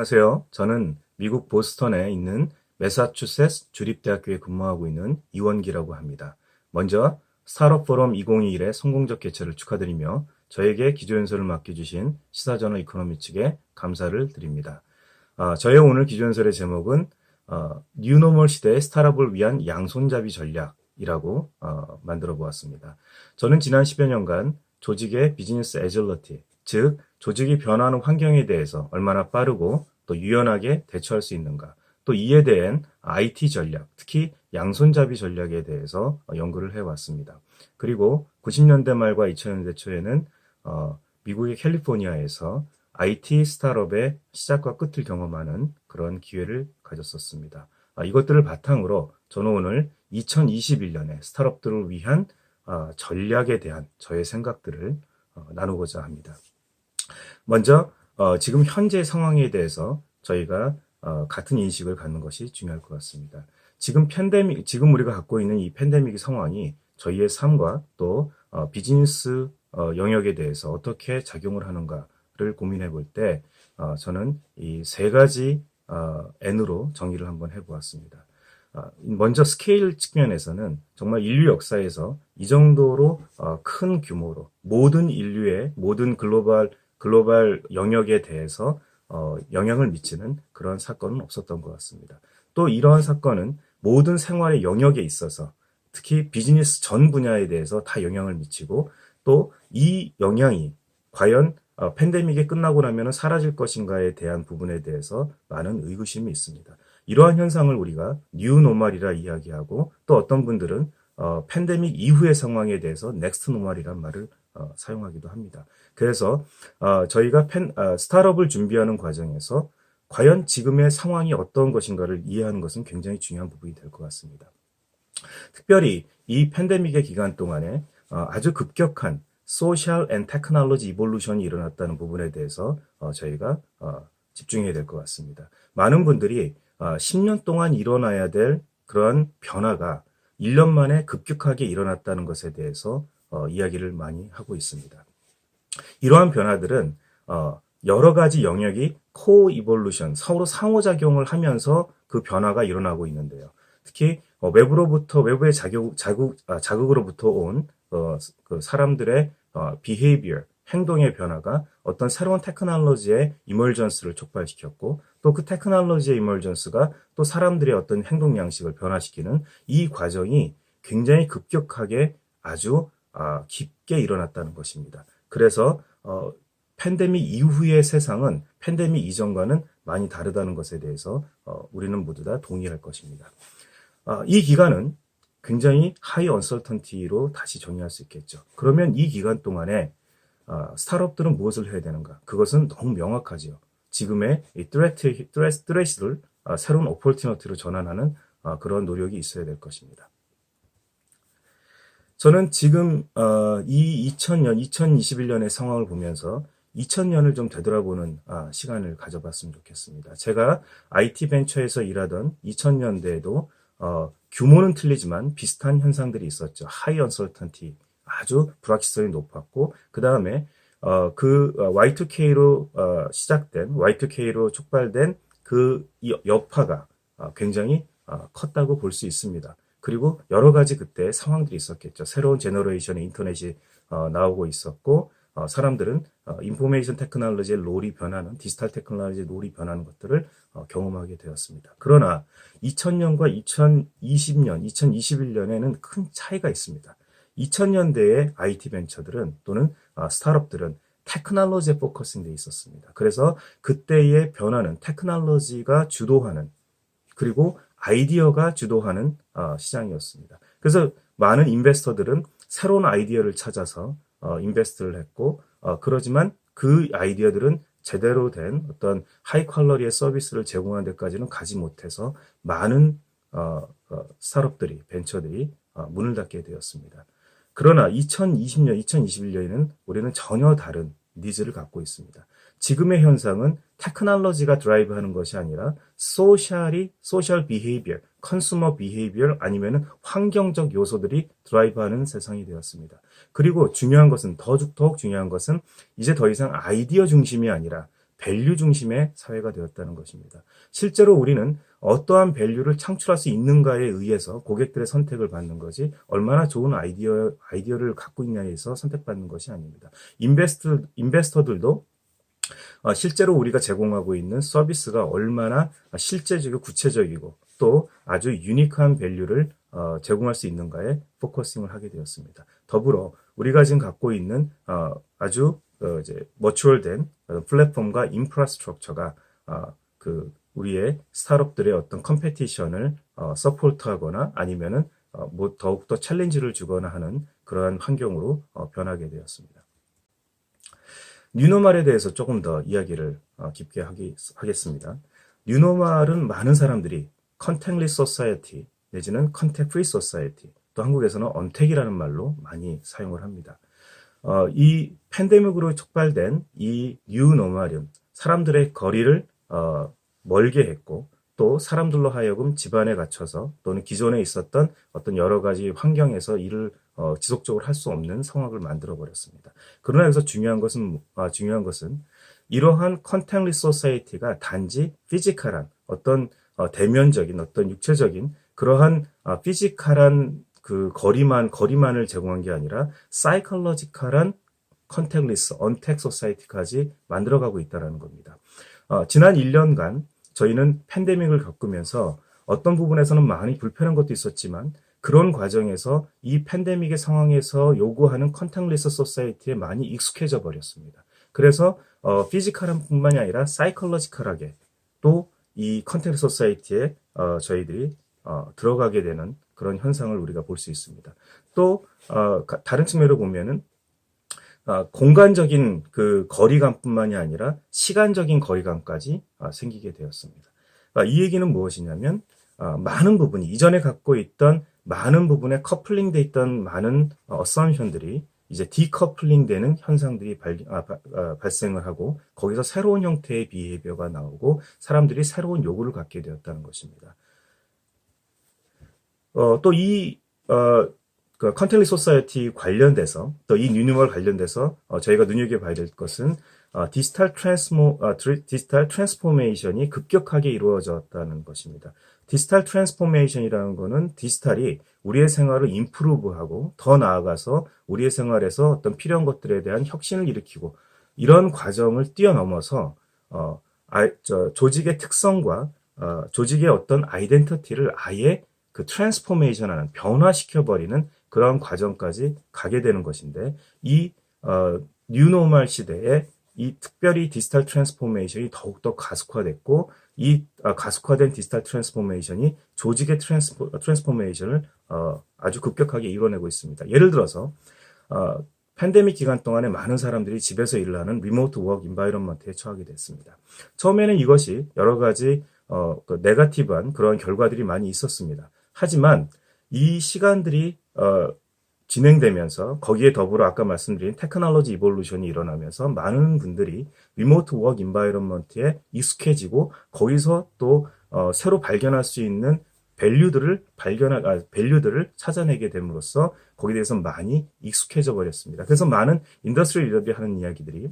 안녕하세요. 저는 미국 보스턴에 있는 매사추세츠 주립대학교에 근무하고 있는 이원기라고 합니다. 먼저 스타트업 포럼 2021의 성공적 개최를 축하드리며 저에게 기조연설을 맡겨주신 시사저널 이코노미 측에 감사를 드립니다. 아, 저의 오늘 기조연설의 제목은 어, 뉴노멀 시대의 스타트업을 위한 양손잡이 전략이라고 어, 만들어 보았습니다. 저는 지난 10여 년간 조직의 비즈니스 애질러티, 즉 조직이 변화하는 환경에 대해서 얼마나 빠르고 또 유연하게 대처할 수 있는가, 또 이에 대한 IT 전략, 특히 양손잡이 전략에 대해서 연구를 해왔습니다. 그리고 90년대 말과 2000년대 초에는 어, 미국의 캘리포니아에서 IT 스타트업의 시작과 끝을 경험하는 그런 기회를 가졌었습니다. 아, 이것들을 바탕으로 저는 오늘 2021년에 스타트업들을 위한 아, 전략에 대한 저의 생각들을 어, 나누고자 합니다. 먼저 어, 지금 현재 상황에 대해서 저희가 어, 같은 인식을 갖는 것이 중요할 것 같습니다. 지금 팬데믹, 지금 우리가 갖고 있는 이 팬데믹 상황이 저희의 삶과 또 어, 비즈니스 어, 영역에 대해서 어떻게 작용을 하는가를 고민해 볼 때, 어, 저는 이 세 가지 어, N으로 정의를 한번 해보았습니다. 어, 먼저 스케일 측면에서는 정말 인류 역사에서 이 정도로 어, 큰 규모로 모든 인류의 모든 글로벌 글로벌 영역에 대해서 어, 영향을 미치는 그런 사건은 없었던 것 같습니다. 또 이러한 사건은 모든 생활의 영역에 있어서 특히 비즈니스 전 분야에 대해서 다 영향을 미치고 또 이 영향이 과연 어, 팬데믹이 끝나고 나면 사라질 것인가에 대한 부분에 대해서 많은 의구심이 있습니다. 이러한 현상을 우리가 뉴노멀이라 이야기하고 또 어떤 분들은 어, 팬데믹 이후의 상황에 대해서 넥스트 노멀이란 말을 어, 사용하기도 합니다. 그래서 어, 저희가 팬, 어, 스타트업을 준비하는 과정에서 과연 지금의 상황이 어떤 것인가를 이해하는 것은 굉장히 중요한 부분이 될 것 같습니다. 특별히 이 팬데믹의 기간 동안에 어, 아주 급격한 소셜 앤 테크놀로지 이볼루션이 일어났다는 부분에 대해서 어, 저희가 어, 집중해야 될 것 같습니다. 많은 분들이 어, 10년 동안 일어나야 될 그런 변화가 1년 만에 급격하게 일어났다는 것에 대해서 어, 이야기를 많이 하고 있습니다. 이러한 변화들은 어, 여러 가지 영역이 코 이볼루션, 서로 상호작용을 하면서 그 변화가 일어나고 있는데요. 특히 어, 외부로부터 외부의 자극, 자극, 아, 자극으로부터 온 어, 그 사람들의 어, behavior, 행동의 변화가 어떤 새로운 테크놀로지의 이멀전스를 촉발시켰고 또 그 테크놀로지의 이멀전스가 또 사람들의 어떤 행동 양식을 변화시키는 이 과정이 굉장히 급격하게 아주 아, 깊게 일어났다는 것입니다. 그래서 어, 팬데믹 이후의 세상은 팬데믹 이전과는 많이 다르다는 것에 대해서 어, 우리는 모두 다 동의할 것입니다. 아, 이 기간은 굉장히 하이 언설턴티로 다시 정의할 수 있겠죠. 그러면 이 기간 동안에 아, 스타트업들은 무엇을 해야 되는가? 그것은 너무 명확하지요. 지금의 이 트레트, 트레스, 트레스를 아, 새로운 오퍼티너티로 전환하는 아, 그런 노력이 있어야 될 것입니다. 저는 지금 어, 이 2000년, 2021년의 상황을 보면서 2000년을 좀 되돌아보는 아, 시간을 가져봤으면 좋겠습니다. 제가 IT 벤처에서 일하던 2000년대에도 어, 규모는 틀리지만 비슷한 현상들이 있었죠. 하이 언설턴티 아주 불확실성이 높았고 그 다음에 어, 그 Y2K로 어, 시작된 Y2K로 촉발된 그 여파가 어, 굉장히 어, 컸다고 볼 수 있습니다. 그리고 여러 가지 그때 상황들이 있었겠죠. 새로운 제너레이션의 인터넷이 어, 나오고 있었고 어, 사람들은 어, 인포메이션 테크놀로지의 롤이 변하는 디지털 테크놀로지의 롤이 변하는 것들을 어, 경험하게 되었습니다. 그러나 2000년과 2020년, 2021년에는 큰 차이가 있습니다. 2000년대의 IT 벤처들은 또는 어, 스타트업들은 테크놀로지에 포커싱 돼 있었습니다. 그래서 그때의 변화는 테크놀로지가 주도하는 그리고 아이디어가 주도하는 어, 시장이었습니다. 그래서 많은 인베스터들은 새로운 아이디어를 찾아서 어, 인베스트를 했고 어, 그러지만 그 아이디어들은 제대로 된 어떤 하이 퀄러리의 서비스를 제공하는 데까지는 가지 못해서 많은 어, 어, 스타트업들이 벤처들이 어, 문을 닫게 되었습니다. 그러나 2020년, 2021년에는 우리는 전혀 다른 니즈를 갖고 있습니다. 지금의 현상은 테크놀로지가 드라이브하는 것이 아니라 소셜이 소셜 비헤이비어, 컨슈머 비헤이비어 아니면은 환경적 요소들이 드라이브하는 세상이 되었습니다. 그리고 중요한 것은 더 더욱 중요한 것은 이제 더 이상 아이디어 중심이 아니라 밸류 중심의 사회가 되었다는 것입니다. 실제로 우리는 어떠한 밸류를 창출할 수 있는가에 의해서 고객들의 선택을 받는 것이 얼마나 좋은 아이디어, 아이디어를 갖고 있냐에서 선택받는 것이 아닙니다. 인베스트, 인베스터들도 어, 실제로 우리가 제공하고 있는 서비스가 얼마나 실제적이고 구체적이고 또 아주 유니크한 밸류를 어, 제공할 수 있는가에 포커싱을 하게 되었습니다. 더불어 우리가 지금 갖고 있는 어, 아주 어, 이제 머추얼된 플랫폼과 인프라스트럭처가 어, 그 우리의 스타트업들의 어떤 컴페티션을 어, 서포트하거나 아니면은 어, 뭐 더욱더 챌린지를 주거나 하는 그러한 환경으로 어, 변하게 되었습니다. 뉴노말에 대해서 조금 더 이야기를 어, 깊게 하기, 하겠습니다. 뉴노말은 많은 사람들이 컨택리스 소사이티 내지는 컨택 프리 소사이티 또 한국에서는 언택이라는 말로 많이 사용을 합니다. 어, 이 팬데믹으로 촉발된 이 뉴노말은 사람들의 거리를 어, 멀게 했고 또 사람들로 하여금 집안에 갇혀서 또는 기존에 있었던 어떤 여러 가지 환경에서 일을 어, 지속적으로 할 수 없는 상황을 만들어 버렸습니다. 그러나 여기서 중요한 것은 아, 중요한 것은 이러한 컨택리 소사이티가 단지 피지컬한 어떤 어, 대면적인 어떤 육체적인 그러한 아, 피지컬한 그 거리만 거리만을 제공한 게 아니라 사이컬러지컬한 컨택리스 언택 소사이티까지 만들어가고 있다는 겁니다. 어, 지난 1년간 저희는 팬데믹을 겪으면서 어떤 부분에서는 많이 불편한 것도 있었지만 그런 과정에서 이 팬데믹의 상황에서 요구하는 컨택리스 소사이티에 많이 익숙해져 버렸습니다. 그래서 어, 피지컬한 뿐만이 아니라 사이컬러지컬하게 또 이 컨택트 소사이티에 어, 저희들이 어, 들어가게 되는 그런 현상을 우리가 볼 수 있습니다. 또 어, 가- 다른 측면으로 보면은 아, 공간적인 그 거리감뿐만이 아니라 시간적인 거리감까지 아, 생기게 되었습니다. 아, 이 얘기는 무엇이냐면 아, 많은 부분이 이전에 갖고 있던 많은 부분에 커플링돼 있던 많은 어썸션들이 이제 디커플링 되는 현상들이 발, 아, 바- 아, 발생을 하고 거기서 새로운 형태의 비헤비어가 나오고 사람들이 새로운 요구를 갖게 되었다는 것입니다. 어, 또 이, 어, 그 컨텐츠 소사이티 관련돼서 또 이 뉴니멀 관련돼서 어, 저희가 눈여겨봐야 될 것은 어, 디지털 트랜스모 어, 트리- 디지털 트랜스포메이션이 급격하게 이루어졌다는 것입니다. 디지털 트랜스포메이션이라는 거는 디지털이 우리의 생활을 임프루브하고 더 나아가서 우리의 생활에서 어떤 필요한 것들에 대한 혁신을 일으키고 이런 과정을 뛰어넘어서 어, 아, 저, 조직의 특성과 어, 조직의 어떤 아이덴티티를 아예 그 트랜스포메이션하는 변화시켜버리는 그런 과정까지 가게 되는 것인데 이 어, 뉴노멀 시대에 이 특별히 디지털 트랜스포메이션이 더욱더 가속화됐고 이 아, 가속화된 디지털 트랜스포메이션이 조직의 트랜스포, 트랜스포메이션을 어, 아주 급격하게 이뤄내고 있습니다. 예를 들어서 어, 팬데믹 기간 동안에 많은 사람들이 집에서 일을 하는 리모트 워크 인바이런먼트에 처하게 됐습니다. 처음에는 이것이 여러 가지 어, 그 네가티브한 그런 결과들이 많이 있었습니다. 하지만 이 시간들이 어, 진행되면서 거기에 더불어 아까 말씀드린 테크놀로지 이볼루션이 일어나면서 많은 분들이 리모트 워크 인바이런먼트에 익숙해지고 거기서 또 어, 새로 발견할 수 있는 밸류들을 발견할 아, 밸류들을 찾아내게 됨으로써 거기에 대해서 많이 익숙해져 버렸습니다. 그래서 많은 인더스트리 리더들이 하는 이야기들이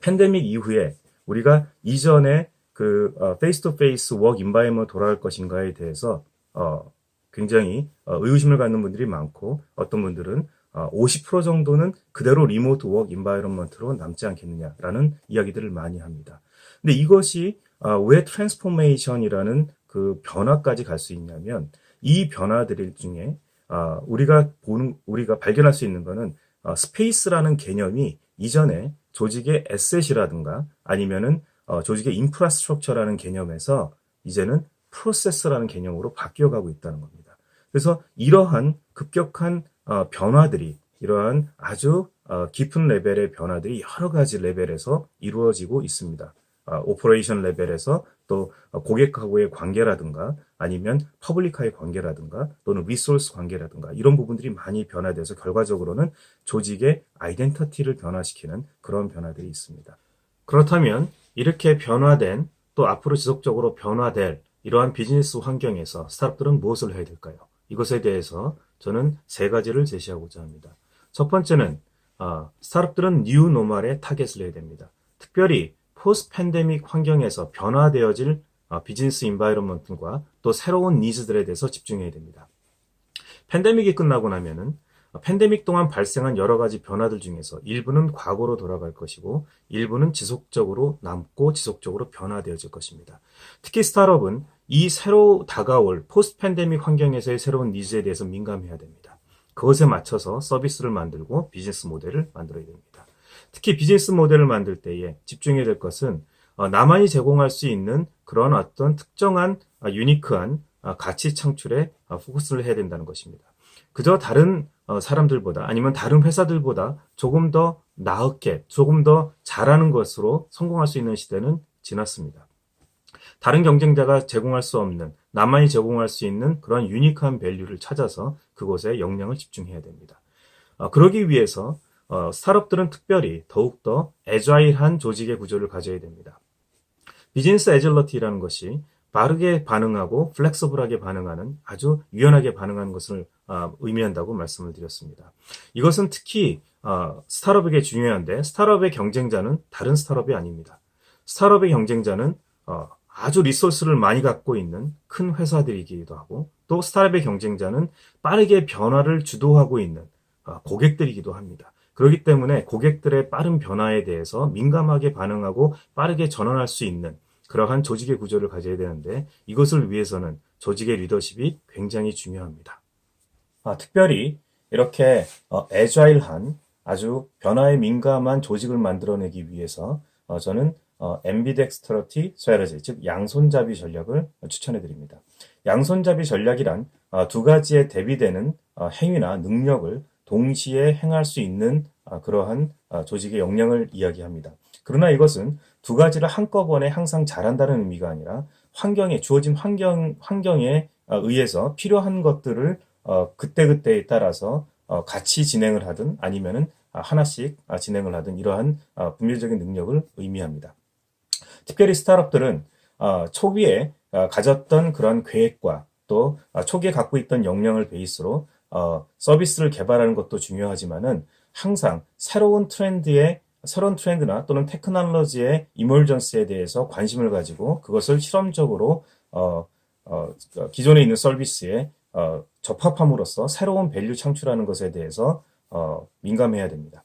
팬데믹 이후에 우리가 이전에 그 페이스 투 페이스 워크 인바이먼 돌아갈 것인가에 대해서 어, 굉장히 어, 의구심을 갖는 분들이 많고 어떤 분들은 어, 50% 정도는 그대로 리모트 워크 인바이런먼트로 남지 않겠느냐라는 이야기들을 많이 합니다. 근데 이것이 어, 왜 트랜스포메이션이라는 그 변화까지 갈 수 있냐면 이 변화들 중에 어, 우리가 보는 우리가 발견할 수 있는 어, 스페이스라는 개념이 이전에 조직의 에셋이라든가 아니면은 어, 조직의 인프라스트럭처라는 개념에서 이제는 프로세스라는 개념으로 바뀌어 가고 있다는 겁니다. 그래서 이러한 급격한 어, 변화들이 이러한 아주 어, 깊은 레벨의 변화들이 여러 가지 레벨에서 이루어지고 있습니다. 어, 오퍼레이션 레벨에서 또 어, 고객하고의 관계라든가 아니면 퍼블릭과의 관계라든가 또는 리소스 관계라든가 이런 부분들이 많이 변화돼서 결과적으로는 조직의 아이덴티티를 변화시키는 그런 변화들이 있습니다. 그렇다면 이렇게 변화된 또 앞으로 지속적으로 변화될 이러한 비즈니스 환경에서 스타트업들은 무엇을 해야 될까요? 이것에 대해서 저는 세 가지를 제시하고자 합니다. 첫 번째는 아, 스타트업들은 뉴 노멀의 타겟을 해야 됩니다. 특별히 포스트 팬데믹 환경에서 변화되어질 어, 비즈니스 인바이러먼트과 또 새로운 니즈들에 대해서 집중해야 됩니다. 팬데믹이 끝나고 나면은 어, 팬데믹 동안 발생한 여러 가지 변화들 중에서 일부는 과거로 돌아갈 것이고 일부는 지속적으로 남고 지속적으로 변화되어질 것입니다. 특히 스타트업은 이 새로 다가올 포스트 팬데믹 환경에서의 새로운 니즈에 대해서 민감해야 됩니다. 그것에 맞춰서 서비스를 만들고 비즈니스 모델을 만들어야 됩니다. 특히 비즈니스 모델을 만들 때에 집중해야 될 것은 어, 나만이 제공할 수 있는 그런 어떤 특정한 아, 유니크한 아, 가치 창출에 아, 포커스를 해야 된다는 것입니다. 그저 다른 어, 사람들보다 아니면 다른 회사들보다 조금 더 나았게, 조금 더 잘하는 것으로 성공할 수 있는 시대는 지났습니다. 다른 경쟁자가 제공할 수 없는, 나만이 제공할 수 있는 그런 유니크한 밸류를 찾아서 그곳에 역량을 집중해야 됩니다. 어, 그러기 위해서 어, 스타트업들은 특별히 더욱더 애자일한 조직의 구조를 가져야 됩니다. 비즈니스 애질러티라는 것이 빠르게 반응하고 플렉서블하게 반응하는 아주 유연하게 반응하는 것을 아, 의미한다고 말씀을 드렸습니다. 이것은 특히 어, 스타트업에게 중요한데 스타트업의 경쟁자는 다른 스타트업이 아닙니다. 스타트업의 경쟁자는 어, 아주 리소스를 많이 갖고 있는 큰 회사들이기도 하고 또 스타트업의 경쟁자는 빠르게 변화를 주도하고 있는 어, 고객들이기도 합니다. 그렇기 때문에 고객들의 빠른 변화에 대해서 민감하게 반응하고 빠르게 전환할 수 있는 그러한 조직의 구조를 가져야 되는데 이것을 위해서는 조직의 리더십이 굉장히 중요합니다. 아, 특별히 이렇게 어, 애자일한 아주 변화에 민감한 조직을 만들어내기 위해서 어, 저는 어, ambidextrity strategy, 즉 양손잡이 전략을 추천해 드립니다. 양손잡이 전략이란 어, 두 가지에 대비되는 어, 행위나 능력을 동시에 행할 수 있는 아, 그러한 아, 조직의 역량을 이야기합니다. 그러나 이것은 두 가지를 한꺼번에 항상 잘한다는 의미가 아니라 환경에 주어진 환경 환경에 아, 의해서 필요한 것들을 어, 그때그때에 따라서 어, 같이 진행을 하든 아니면은 하나씩 진행을 하든 이러한 분별적인 능력을 의미합니다. 특별히 스타트업들은 초기에 가졌던 그런 계획과 또 초기에 갖고 있던 역량을 베이스로 어, 서비스를 개발하는 것도 중요하지만은 항상 새로운 트렌드에 새로운 트렌드나 또는 테크놀로지의 이멀전스에 대해서 관심을 가지고 그것을 실험적으로 어, 어, 기존에 있는 서비스에 어, 접합함으로써 새로운 밸류 창출하는 것에 대해서 어, 민감해야 됩니다.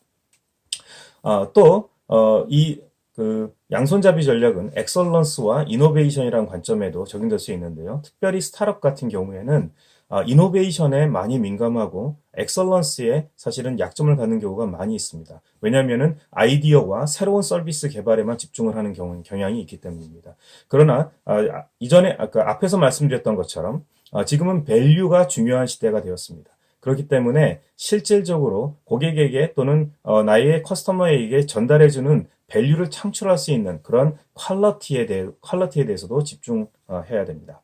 어, 또, 어, 이, 그, 양손잡이 전략은 엑설런스와 이노베이션이라는 관점에도 적용될 수 있는데요. 특별히 스타트업 같은 경우에는 아, 이노베이션에 많이 민감하고 엑설런스에 사실은 약점을 갖는 경우가 많이 있습니다. 왜냐하면 아이디어와 새로운 서비스 개발에만 집중을 하는 경우, 경향이 있기 때문입니다. 그러나 아, 이전에 아까 앞에서 말씀드렸던 것처럼 아, 지금은 밸류가 중요한 시대가 되었습니다. 그렇기 때문에 실질적으로 고객에게 또는 어, 나의 커스터머에게 전달해주는 밸류를 창출할 수 있는 그런 퀄러티에 대해 퀄러티에 대해서도 집중해야 됩니다.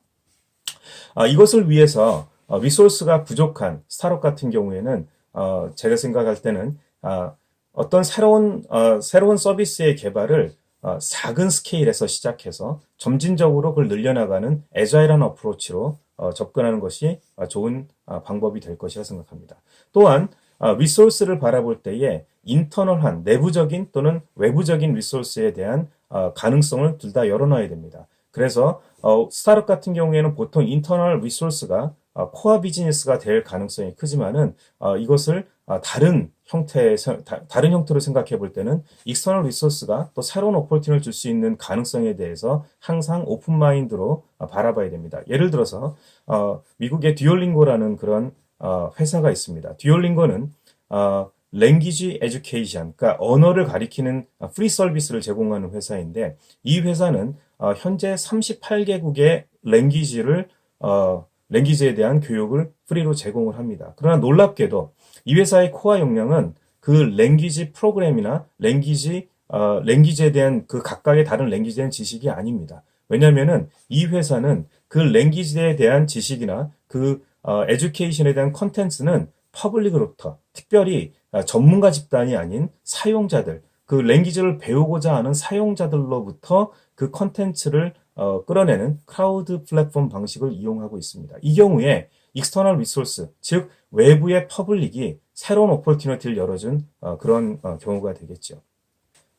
아, 이것을 위해서 어, 리소스가 부족한 스타트업 같은 경우에는 어, 제가 생각할 때는 어, 어떤 새로운 어, 새로운 서비스의 개발을 어, 작은 스케일에서 시작해서 점진적으로 그걸 늘려나가는 애자일한 어프로치로 어, 접근하는 것이 어, 좋은 어, 방법이 될 것이라 생각합니다. 또한 어, 리소스를 바라볼 때에 인터널한 내부적인 또는 외부적인 리소스에 대한 어, 가능성을 둘 다 열어놔야 됩니다. 그래서 어, 스타트업 같은 경우에는 보통 인터널 리소스가 어, 코어 비즈니스가 될 가능성이 크지만은 어, 이것을 어, 다른 형태의 다, 른 형태로 생각해 볼 때는 익스터널 리소스가 또 새로운 오퍼티를 줄 수 있는 가능성에 대해서 항상 오픈 마인드로 어, 바라봐야 됩니다. 예를 들어서 어, 미국의 듀얼링고라는 그런 어, 회사가 있습니다. 듀얼링고는 어, 랭귀지 에듀케이션, 그러니까 언어를 가리키는 프리 서비스를 제공하는 회사인데 이 회사는 어, 현재 38개국의 랭귀지를 어, 랭귀지에 대한 교육을 프리로 제공을 합니다. 그러나 놀랍게도 이 회사의 코어 역량은 그 랭귀지 프로그램이나 랭귀지 어, 랭귀지에 대한 그 각각의 다른 랭귀지에 대한 지식이 아닙니다. 왜냐하면은 이 회사는 그 랭귀지에 대한 지식이나 그 어, 에듀케이션에 대한 컨텐츠는 퍼블릭으로부터 특별히 어, 전문가 집단이 아닌 사용자들 그 랭귀지를 배우고자 하는 사용자들로부터 그 컨텐츠를 어, 끌어내는 크라우드 플랫폼 방식을 이용하고 있습니다. 이 경우에 익스터널 리소스, 즉 외부의 퍼블릭이 새로운 오퍼튜니티를 열어준 어, 그런 어, 경우가 되겠죠.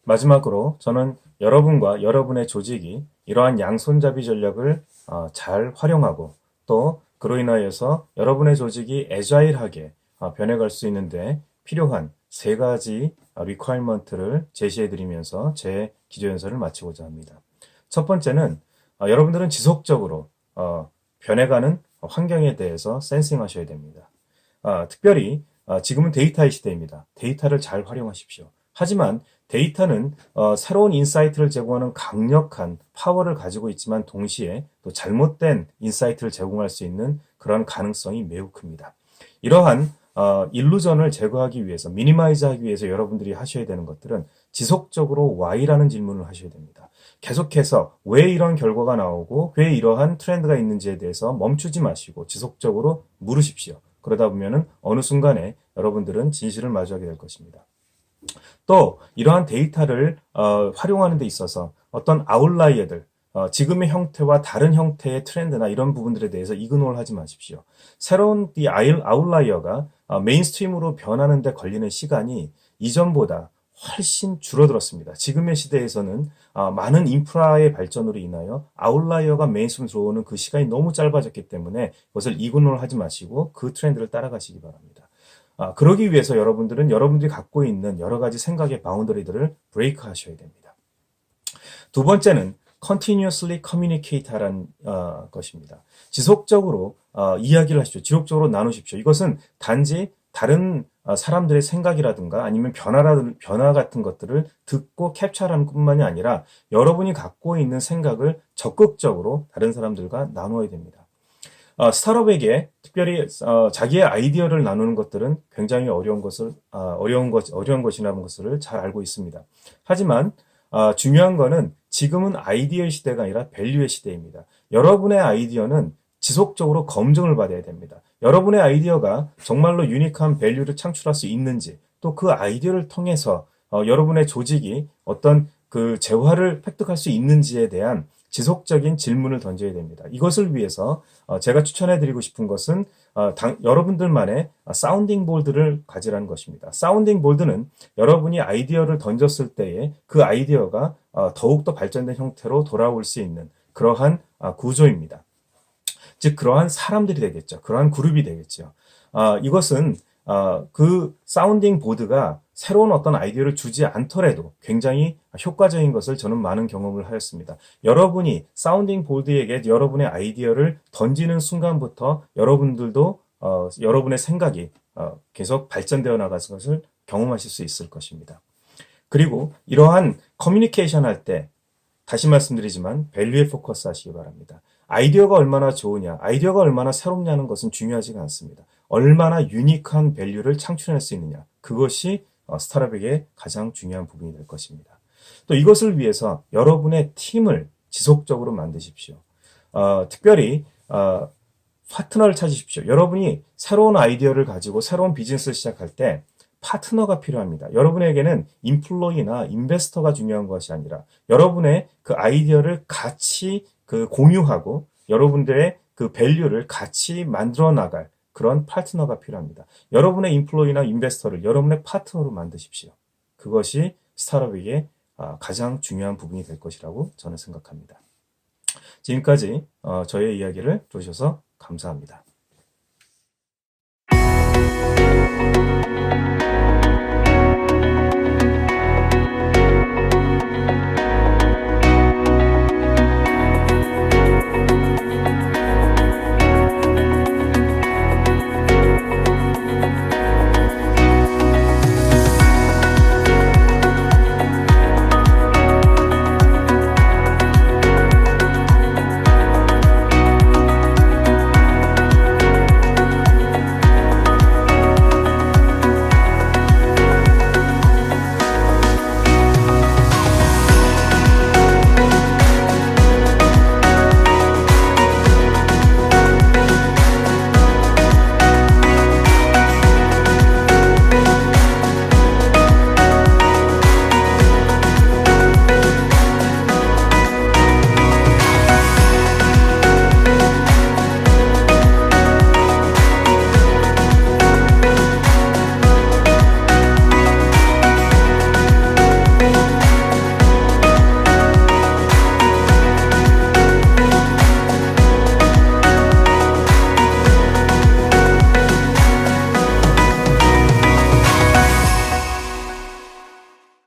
마지막으로 저는 여러분과 여러분의 조직이 이러한 양손잡이 전략을 어, 잘 활용하고 또 그로 인하여서 여러분의 조직이 애자일하게 어, 변해갈 수 있는데 필요한 세 가지 리퀘어먼트를 제시해 드리면서 제 기조 연설을 마치고자 합니다. 첫 번째는 어, 여러분들은 지속적으로 어, 변해가는 환경에 대해서 센싱 하셔야 됩니다. 아, 특별히 아, 지금은 데이터의 시대입니다. 데이터를 잘 활용하십시오. 하지만 데이터는 어, 새로운 인사이트를 제공하는 강력한 파워를 가지고 있지만 동시에 또 잘못된 인사이트를 제공할 수 있는 그런 가능성이 매우 큽니다. 이러한 어, 일루전을 제거하기 위해서 미니마이즈하기 위해서 여러분들이 하셔야 되는 것들은 지속적으로 Y라는 질문을 하셔야 됩니다. 계속해서 왜 이런 결과가 나오고 왜 이러한 트렌드가 있는지에 대해서 멈추지 마시고 지속적으로 물으십시오. 그러다 보면은 어느 순간에 여러분들은 진실을 마주하게 될 것입니다. 또 이러한 데이터를 어, 활용하는 데 있어서 어떤 아웃라이어들 어, 지금의 형태와 다른 형태의 트렌드나 이런 부분들에 대해서 이그노를 하지 마십시오. 새로운 이 아웃라이어가 어, 메인스트림으로 변하는 데 걸리는 시간이 이전보다 훨씬 줄어들었습니다. 지금의 시대에서는 어, 많은 인프라의 발전으로 인하여 아웃라이어가 메인스트림 들어오는 그 시간이 너무 짧아졌기 때문에 그것을 이그노를 하지 마시고 그 트렌드를 따라가시기 바랍니다. 아, 그러기 위해서 여러분들은 여러분들이 갖고 있는 여러 가지 생각의 바운더리들을 브레이크 하셔야 됩니다. 두 번째는 continuously communicate 하라는 어, 것입니다. 지속적으로 어, 이야기를 하십시오. 지속적으로 나누십시오. 이것은 단지 다른 어, 사람들의 생각이라든가 아니면 변화라, 변화 같은 것들을 듣고 캡처하는 뿐만이 아니라 여러분이 갖고 있는 생각을 적극적으로 다른 사람들과 나누어야 됩니다. 어, 스타트업에게 특별히 어, 자기의 아이디어를 나누는 것들은 굉장히 어려운 것을 아, 어려운 것 어려운 것이라는 것을 잘 알고 있습니다. 하지만 아, 중요한 거는 지금은 아이디어의 시대가 아니라 밸류의 시대입니다. 여러분의 아이디어는 지속적으로 검증을 받아야 됩니다. 여러분의 아이디어가 정말로 유니크한 밸류를 창출할 수 있는지 또 그 아이디어를 통해서 어, 여러분의 조직이 어떤 그 재화를 획득할 수 있는지에 대한 지속적인 질문을 던져야 됩니다. 이것을 위해서 어, 제가 추천해 드리고 싶은 것은 어, 당- 여러분들만의 사운딩 볼드를 가지라는 것입니다. 사운딩 볼드는 여러분이 아이디어를 던졌을 때에 그 아이디어가 어, 더욱더 발전된 형태로 돌아올 수 있는 그러한 아, 구조입니다. 즉 그러한 사람들이 되겠죠. 그러한 그룹이 되겠죠. 아, 이것은 아, 그 사운딩 보드가 새로운 어떤 아이디어를 주지 않더라도 굉장히 효과적인 것을 저는 많은 경험을 하였습니다. 여러분이 사운딩 보드에게 여러분의 아이디어를 던지는 순간부터 여러분들도 어, 여러분의 생각이 어, 계속 발전되어 나가는 것을 경험하실 수 있을 것입니다. 그리고 이러한 커뮤니케이션 할 때 다시 말씀드리지만 밸류에 포커스 하시기 바랍니다. 아이디어가 얼마나 좋으냐, 아이디어가 얼마나 새롭냐는 것은 중요하지가 않습니다. 얼마나 유니크한 밸류를 창출할 수 있느냐, 그것이 어, 스타트업에게 가장 중요한 부분이 될 것입니다. 또 이것을 위해서 여러분의 팀을 지속적으로 만드십시오. 어, 특별히 어, 파트너를 찾으십시오. 여러분이 새로운 아이디어를 가지고 새로운 비즈니스를 시작할 때 파트너가 필요합니다. 여러분에게는 인플로이나 인베스터가 중요한 것이 아니라 여러분의 그 아이디어를 같이 그 공유하고 여러분들의 그 밸류를 같이 만들어 나갈 그런 파트너가 필요합니다. 여러분의 인플로이나 인베스터를 여러분의 파트너로 만드십시오. 그것이 스타트업에게 아, 가장 중요한 부분이 될 것이라고 저는 생각합니다. 지금까지 어, 저의 이야기를 들으셔서 감사합니다.